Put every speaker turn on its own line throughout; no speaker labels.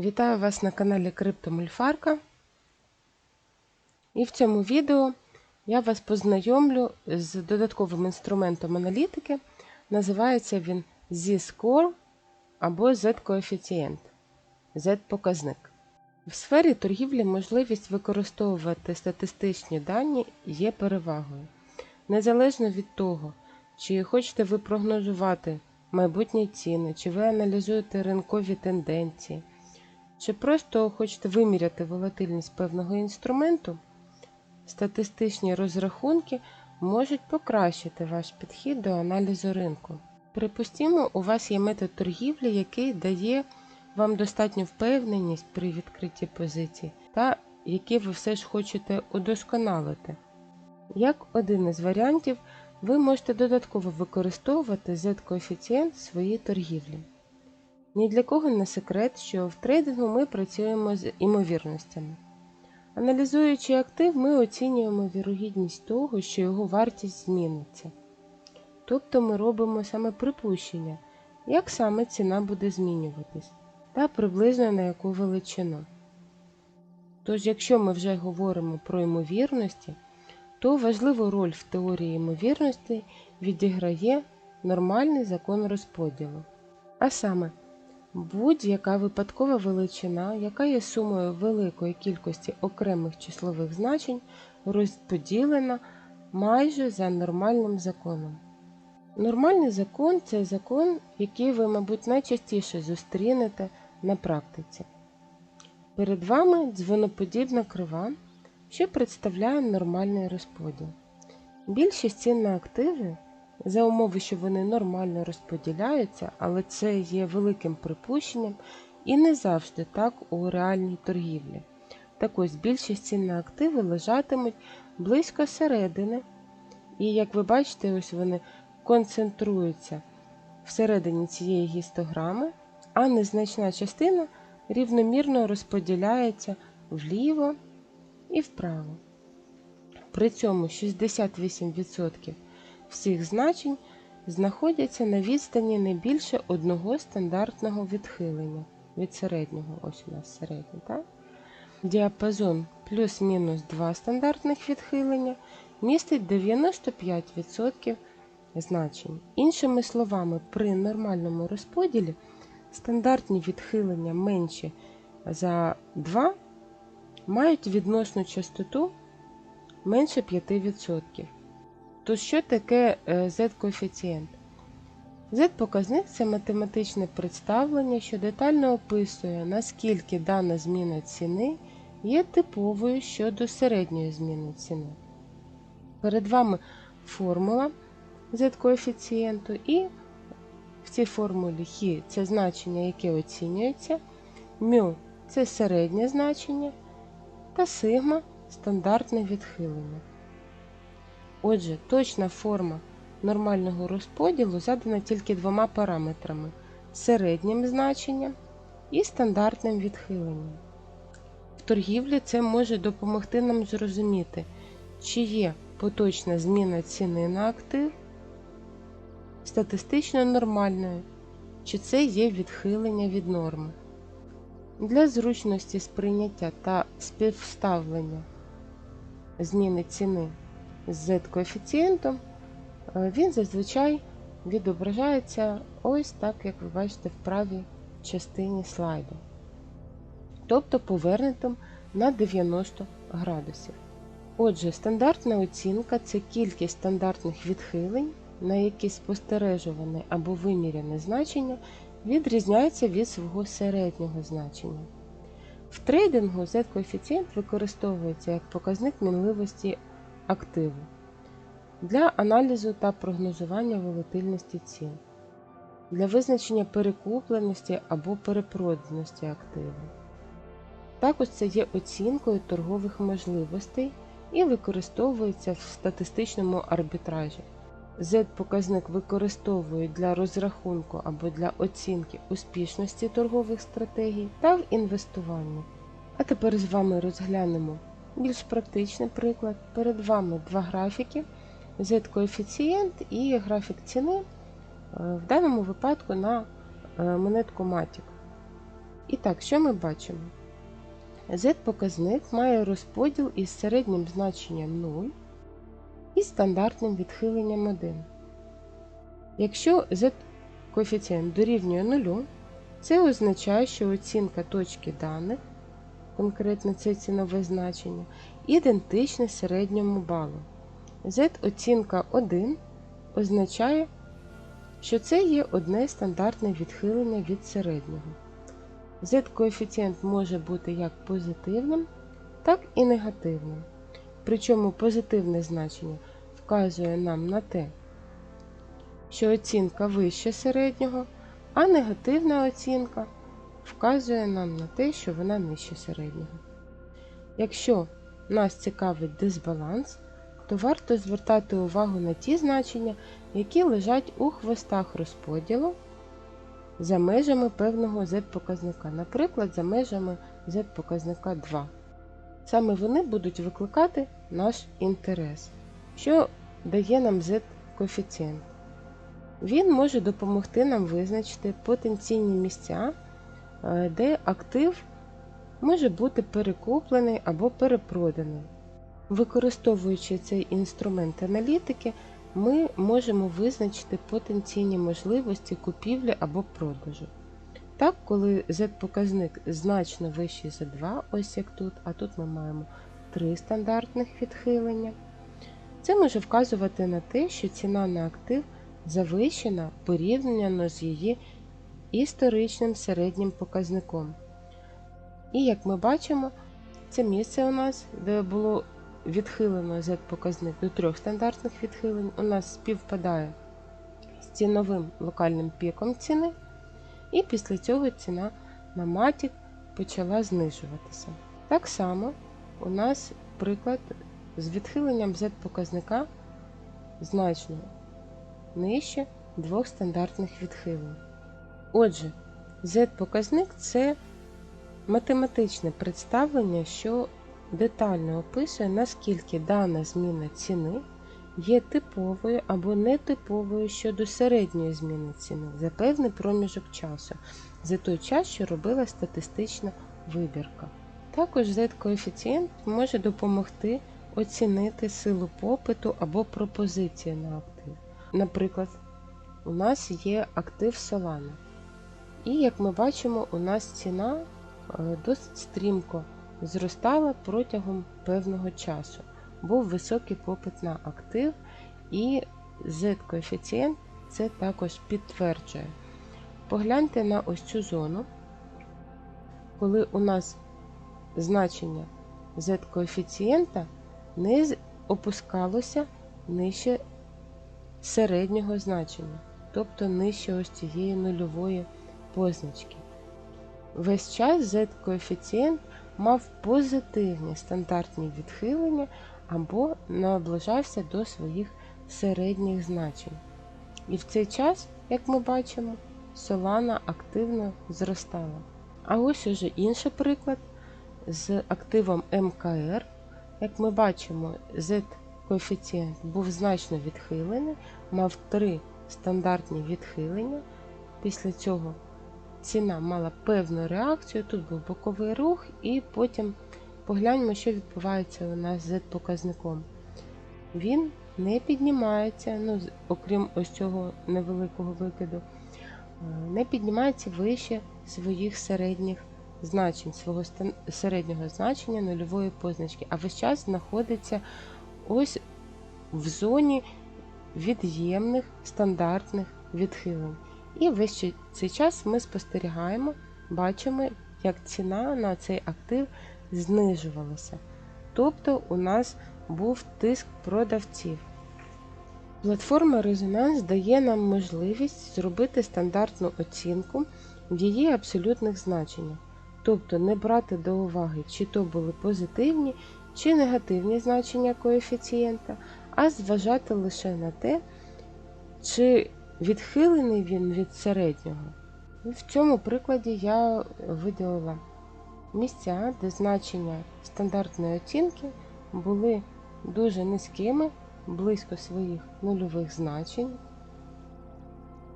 Вітаю вас на каналі Криптомульфарка. І в цьому відео я вас познайомлю з додатковим інструментом аналітики. Називається він Z-Score або Z-коефіцієнт, Z-показник. В сфері торгівлі можливість використовувати статистичні дані є перевагою. Незалежно від того, чи хочете ви прогнозувати майбутні ціни, чи ви аналізуєте ринкові тенденції, чи просто хочете виміряти волатильність певного інструменту, статистичні розрахунки можуть покращити ваш підхід до аналізу ринку. Припустімо, у вас є метод торгівлі, який дає вам достатню впевненість при відкритті позицій, та які ви все ж хочете удосконалити. Як один із варіантів, ви можете додатково використовувати Z-коефіцієнт своїй торгівлі. Ні для кого не секрет, що в трейдингу ми працюємо з імовірностями. Аналізуючи актив, ми оцінюємо вірогідність того, що його вартість зміниться. Тобто ми робимо саме припущення, як саме ціна буде змінюватись, та приблизно на яку величину. Тож, якщо ми вже говоримо про ймовірності, то важливу роль в теорії ймовірності відіграє нормальний закон розподілу. А саме, будь-яка випадкова величина, яка є сумою великої кількості окремих числових значень, розподілена майже за нормальним законом. Нормальний закон це закон, який ви, мабуть, найчастіше зустрінете на практиці. Перед вами дзвоноподібна крива, що представляє нормальний розподіл. Більшість цін на активи, за умови, що вони нормально розподіляються, але це є великим припущенням і не завжди так у реальній торгівлі. Так ось більшість цін на активи лежатимуть близько середини, і, як ви бачите, ось вони концентруються всередині цієї гістограми, а незначна частина рівномірно розподіляється вліво і вправо. При цьому 68% всіх значень знаходяться на відстані не більше одного стандартного відхилення від середнього, ось у нас середній, так? Діапазон плюс-мінус 2 стандартних відхилення містить 95% значень. Іншими словами, при нормальному розподілі стандартні відхилення менші за 2 мають відносну частоту менше 5%. То що таке Z-коефіцієнт? Z-показник це математичне представлення, що детально описує, наскільки дана зміна ціни є типовою щодо середньої зміни ціни. Перед вами формула Z-коефіцієнту, і в цій формулі χ це значення, яке оцінюється, μ це середнє значення, та сигма стандартне відхилення. Отже, точна форма нормального розподілу задана тільки двома параметрами середнім значенням і стандартним відхиленням. В торгівлі це може допомогти нам зрозуміти, чи є поточна зміна ціни на актив статистично нормальною, чи це є відхилення від норми. Для зручності сприйняття та співставлення зміни ціни з Z-коефіцієнтом, він зазвичай відображається ось так, як ви бачите в правій частині слайду, тобто повернутим на 90 градусів. Отже, стандартна оцінка це кількість стандартних відхилень, на які спостережуване або виміряне значення відрізняється від свого середнього значення. В трейдингу Z-коефіцієнт використовується як показник мінливості активу для аналізу та прогнозування волатильності цін, для визначення перекупленості або перепроданості активу. Також це є оцінкою торгових можливостей і використовується в статистичному арбітражі. Z-показник використовують для розрахунку або для оцінки успішності торгових стратегій та в інвестуванні. А тепер з вами розглянемо більш практичний приклад. Перед вами два графіки: Z-коефіцієнт і графік ціни, в даному випадку на монетку Matic. І так, що ми бачимо? Z-показник має розподіл із середнім значенням 0 і стандартним відхиленням 1. Якщо Z-коефіцієнт дорівнює 0, це означає, що оцінка точки даних, конкретно це цінове значення, ідентичне середньому балу. Z-оцінка 1 означає, що це є одне стандартне відхилення від середнього. Z-коефіцієнт може бути як позитивним, так і негативним. Причому позитивне значення вказує нам на те, що оцінка вище середнього, а негативна оцінка вказує нам на те, що вона нижче середнього. Якщо нас цікавить дисбаланс, то варто звертати увагу на ті значення, які лежать у хвостах розподілу за межами певного z-показника, наприклад, за межами z-показника 2. Саме вони будуть викликати наш інтерес, що дає нам z-коефіцієнт. Він може допомогти нам визначити потенційні місця, де актив може бути перекуплений або перепроданий. Використовуючи цей інструмент аналітики, ми можемо визначити потенційні можливості купівлі або продажу. Так, коли Z-показник значно вищий за 2, ось як тут, а тут ми маємо 3 стандартних відхилення, це може вказувати на те, що ціна на актив завищена порівняно з її історичним середнім показником. І як ми бачимо, це місце у нас, де було відхилено Z-показник до трьох стандартних відхилень, у нас співпадає з ціновим локальним піком ціни, і після цього ціна на матік почала знижуватися. Так само у нас приклад з відхиленням Z-показника значно нижче двох стандартних відхилень. Отже, Z-показник це математичне представлення, що детально описує, наскільки дана зміна ціни є типовою або нетиповою щодо середньої зміни ціни за певний проміжок часу, за той час, що робила статистична вибірка. Також Z-коефіцієнт може допомогти оцінити силу попиту або пропозиції на актив. Наприклад, у нас є актив Solana. І, як ми бачимо, у нас ціна е, досить стрімко зростала протягом певного часу. Був високий попит на актив, і Z-коефіцієнт це також підтверджує. Погляньте на ось цю зону, коли у нас значення Z-коефіцієнта не опускалося нижче середнього значення, тобто нижче ось цієї нульової позначки. Весь час Z-коефіцієнт мав позитивні стандартні відхилення або наближався до своїх середніх значень. І в цей час, як ми бачимо, Solana активно зростала. А ось уже інший приклад з активом МКР. Як ми бачимо, Z-коефіцієнт був значно відхилений, мав три стандартні відхилення. Після цього ціна мала певну реакцію, тут був боковий рух, і потім погляньмо, що відбувається у нас з показником. Він не піднімається, ну, окрім ось цього невеликого викиду, е, не піднімається вище своїх середніх значень, свого середнього значення нульової позначки, а весь час знаходиться ось в зоні від'ємних стандартних відхилень. І весь цей час ми спостерігаємо, бачимо, як ціна на цей актив знижувалася. Тобто у нас був тиск продавців. Платформа Резонанс дає нам можливість зробити стандартну оцінку в її абсолютних значеннях, тобто не брати до уваги, чи то були позитивні чи негативні значення коефіцієнта, а зважати лише на те, чи Відхилений він від середнього. В цьому прикладі я виділила місця, де значення стандартної оцінки були дуже низькими, близько своїх нульових значень.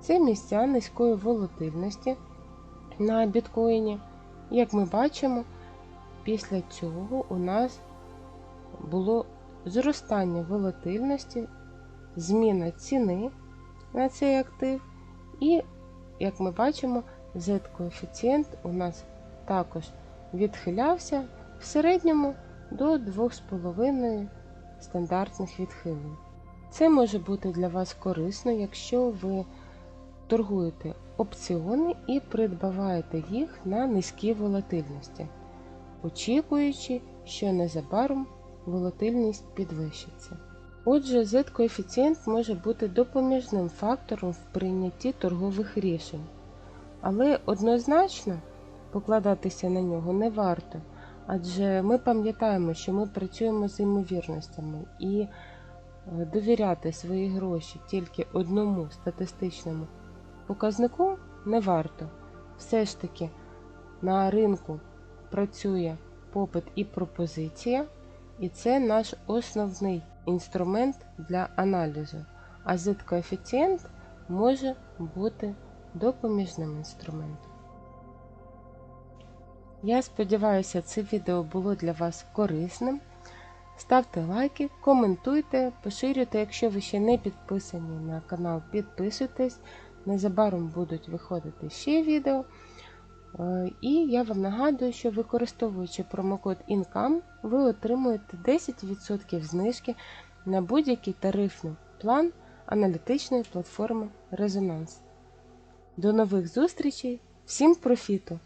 Це місця низької волатильності на біткоїні, Як ми бачимо, після цього у нас було зростання волатильності, зміна ціни на цей актив, і, як ми бачимо, Z-коефіцієнт у нас також відхилявся в середньому до 2,5 стандартних відхилень. Це може бути для вас корисно, якщо ви торгуєте опціони і придбаваєте їх на низькій волатильності, очікуючи, що незабаром волатильність підвищиться. Отже, Z-коефіцієнт може бути допоміжним фактором в прийнятті торгових рішень, але однозначно покладатися на нього не варто, адже ми пам'ятаємо, що ми працюємо з ймовірностями і е, довіряти свої гроші тільки одному статистичному показнику не варто. Все ж таки на ринку працює попит і пропозиція, і це наш основний інструмент для аналізу. А Z-коефіцієнт може бути допоміжним інструментом. Я сподіваюся, це відео було для вас корисним. Ставте лайки, коментуйте, поширюйте, якщо ви ще не підписані на канал, підписуйтесь. Незабаром будуть виходити ще відео. Е, І я вам нагадую, що використовуючи промокод INCOME, ви отримуєте 10% знижки на будь-який тарифний план аналітичної платформи Резонанс. До нових зустрічей! Всім профіту!